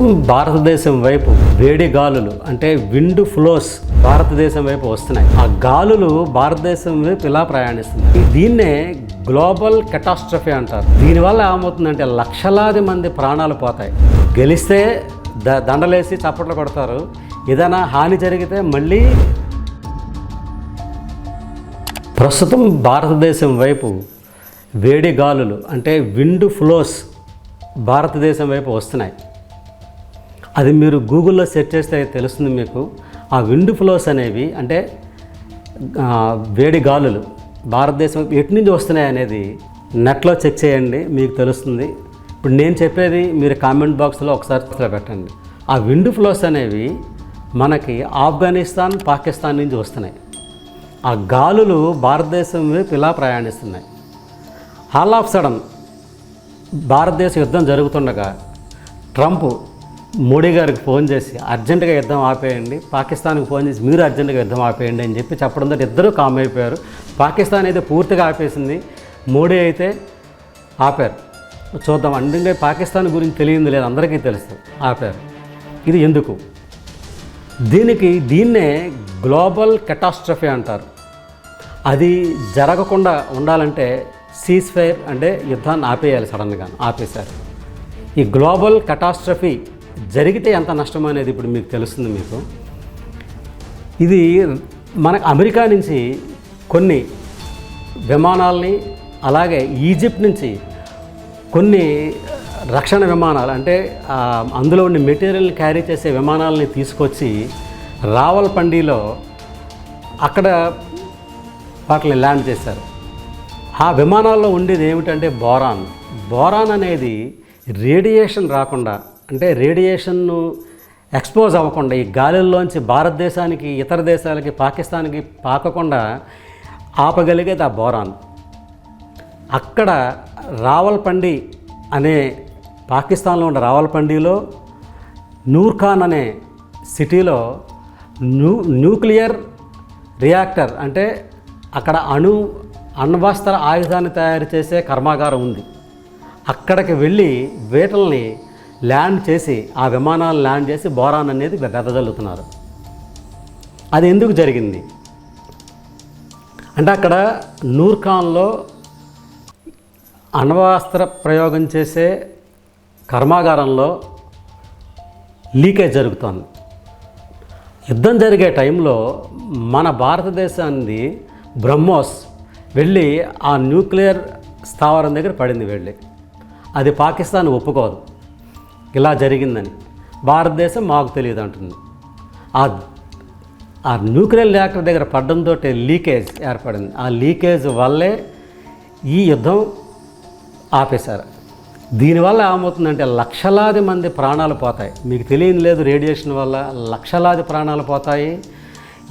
ప్రస్తుతం భారతదేశం వైపు వేడి గాలులు అంటే విండ్ ఫ్లోస్ భారతదేశం వైపు వస్తున్నాయి. ఆ గాలులు భారతదేశం వైపు ఇలా ప్రయాణిస్తున్నాయి. దీన్నే గ్లోబల్ కెటాస్ట్రఫీ అంటారు. దీనివల్ల ఏమవుతుందంటే లక్షలాది మంది ప్రాణాలు పోతాయి. గెలిస్తే ద దండలేసి చప్పట్లు కొడతారు. ఏదైనా హాని జరిగితే మళ్ళీ ప్రస్తుతం భారతదేశం వైపు వేడి గాలులు అంటే విండ్ ఫ్లోస్ భారతదేశం వైపు వస్తున్నాయి. అది మీరు గూగుల్లో సెర్చ్ చేస్తే తెలుస్తుంది మీకు. ఆ విండ్ ఫ్లోస్ అనేవి అంటే వేడి గాలులు. భారతదేశం ఎటు నుంచి వస్తున్నాయి అనేది నెట్లో చెక్ చేయండి మీకు తెలుస్తుంది. ఇప్పుడు నేను చెప్పేది మీరు కామెంట్ బాక్స్లో ఒకసారి పెట్టండి ఆ విండ్ ఫ్లోస్ అనేవి మనకి ఆఫ్ఘనిస్తాన్ పాకిస్తాన్ నుంచి వస్తున్నాయి. ఆ గాలులు భారతదేశం వైపు ఇలా ప్రయాణిస్తున్నాయి. హాల్ ఆఫ్ సడన్ భారతదేశ యుద్ధం జరుగుతుండగా ట్రంప్ మోడీ గారికి ఫోన్ చేసి అర్జెంటుగా యుద్ధం ఆపేయండి పాకిస్తాన్కి ఫోన్ చేసి మీరు అర్జెంటుగా యుద్ధం ఆపేయండి అని చెప్పి చెప్పడంతో ఇద్దరూ కామ్ అయిపోయారు. పాకిస్తాన్ అయితే పూర్తిగా ఆపేసింది. మోడీ అయితే ఆపారు. చూద్దాం అందుకే పాకిస్తాన్ గురించి తెలియంది లేదు అందరికీ తెలుసు ఆపారు. ఇది ఎందుకు? దీనికి దీన్నే గ్లోబల్ కెటాస్ట్రఫీ అంటారు. అది జరగకుండా ఉండాలంటే సీజ్ ఫైర్ అంటే యుద్ధాన్ని ఆపేయాలి సడన్గా ఆపేశారు. ఈ గ్లోబల్ కటాస్ట్రఫీ జరిగితే ఎంత నష్టం అనేది ఇప్పుడు మీకు తెలుస్తుంది మీకు? ఇది మన అమెరికా నుంచి కొన్ని విమానాల్ని అలాగే ఈజిప్ట్ నుంచి కొన్ని రక్షణ విమానాలు అంటే అందులో ఉండే మెటీరియల్ని క్యారీ చేసే విమానాలని తీసుకొచ్చి రావల్పండిలో అక్కడ వాటిని ల్యాండ్ చేశారు. ఆ విమానాల్లో ఉండేది ఏమిటంటే బోరాన్. బోరాన్ అనేది రేడియేషన్ రాకుండా అంటే రేడియేషన్ను ఎక్స్పోజ్ అవ్వకుండా ఈ గాలిల్లోంచి భారతదేశానికి ఇతర దేశాలకి పాకిస్తాన్కి పాకకుండా ఆపగలిగేది ఆ బోరాన్. అక్కడ రావల్పండి అనే పాకిస్తాన్లో ఉన్న రావల్పండిలో నూర్ఖాన్ అనే సిటీలో న్యూ న్యూక్లియర్ రియాక్టర్ అంటే అక్కడ అణు అణ్వస్త్ర ఆయుధాన్ని తయారు చేసే కర్మాగారం ఉంది. అక్కడికి వెళ్ళి వేటల్ని ల్యాండ్ చేసి ఆ విమానాలు ల్యాండ్ చేసి బోరాన్ అనేది వెదజల్లుతున్నారు. అది ఎందుకు జరిగింది? అంటే అక్కడ నూర్ఖాన్లో అణ్వాస్త్ర ప్రయోగం చేసే కర్మాగారంలో లీకేజ్ జరుగుతోంది. యుద్ధం జరిగే టైంలో మన భారతదేశాన్ని బ్రహ్మోస్ వెళ్ళి ఆ న్యూక్లియర్ స్థావరం దగ్గర పడింది వెళ్ళి. అది పాకిస్తాన్ ఒప్పుకోదు. ఇలా జరిగిందని. భారతదేశం మాకు తెలియదు అంటుంది. ఆ ఆ న్యూక్లియర్ రియాక్టర్ దగ్గర పడడంతో లీకేజ్ ఏర్పడింది. ఆ లీకేజ్ వల్లే ఈ యుద్ధం ఆపేశారు. దీనివల్ల ఏమవుతుందంటే లక్షలాది మంది ప్రాణాలు పోతాయి. మీకు తెలియని లేదు రేడియేషన్ వల్ల లక్షలాది ప్రాణాలు పోతాయి.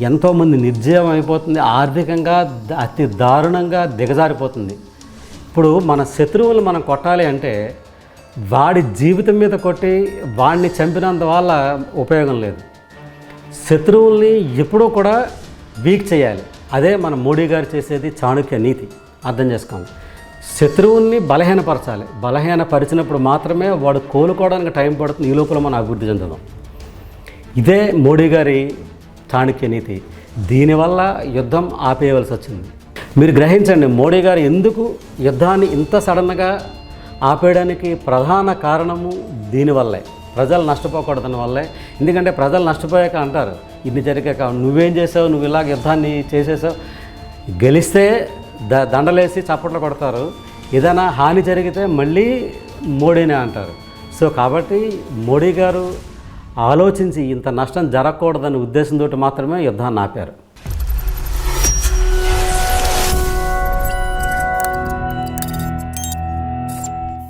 ఎంతోమంది నిర్జీవం అయిపోతుంది. ఆర్థికంగా అతి దారుణంగా దిగజారిపోతుంది. ఇప్పుడు మన శత్రువులు మనం కొట్టాలి అంటే వాడి జీవితం మీద కొట్టి వాడిని చంపినంత వల్ల ఉపయోగం లేదు. శత్రువుల్ని ఎప్పుడూ కూడా వీక్ చేయాలి. అదే మన మోడీ గారు చేసేది చాణుక్య నీతి. అర్థం చేసుకోండి. శత్రువుల్ని బలహీనపరచాలి. బలహీనపరిచినప్పుడు మాత్రమే వాడు కోలుకోవడానికి టైం పడుతుంది. ఈ లోపల మనం అభివృద్ధి చెందుదాం. ఇదే మోడీ గారి చాణుక్య నీతి. దీనివల్ల యుద్ధం ఆపేయవలసి వచ్చింది. మీరు గ్రహించండి మోడీ గారు ఎందుకు యుద్ధాన్ని ఇంత సడన్గా ఆపేయడానికి ప్రధాన కారణము దీనివల్లే. ప్రజలు నష్టపోకూడదని వల్లే. ఎందుకంటే ప్రజలు నష్టపోయాక అంటారు ఇన్ని జరిగాక నువ్వేం చేసావు? నువ్వు ఇలాగ యుద్ధాన్ని చేసేసావు? గెలిస్తే ద దండలేసి చప్పట్లు కొడతారు. ఏదైనా హాని జరిగితే మళ్ళీ మోడీనే అంటారు. సో కాబట్టి మోడీ గారు ఆలోచించి ఇంత నష్టం జరగకూడదనే ఉద్దేశంతో మాత్రమే యుద్ధాన్ని ఆపారు.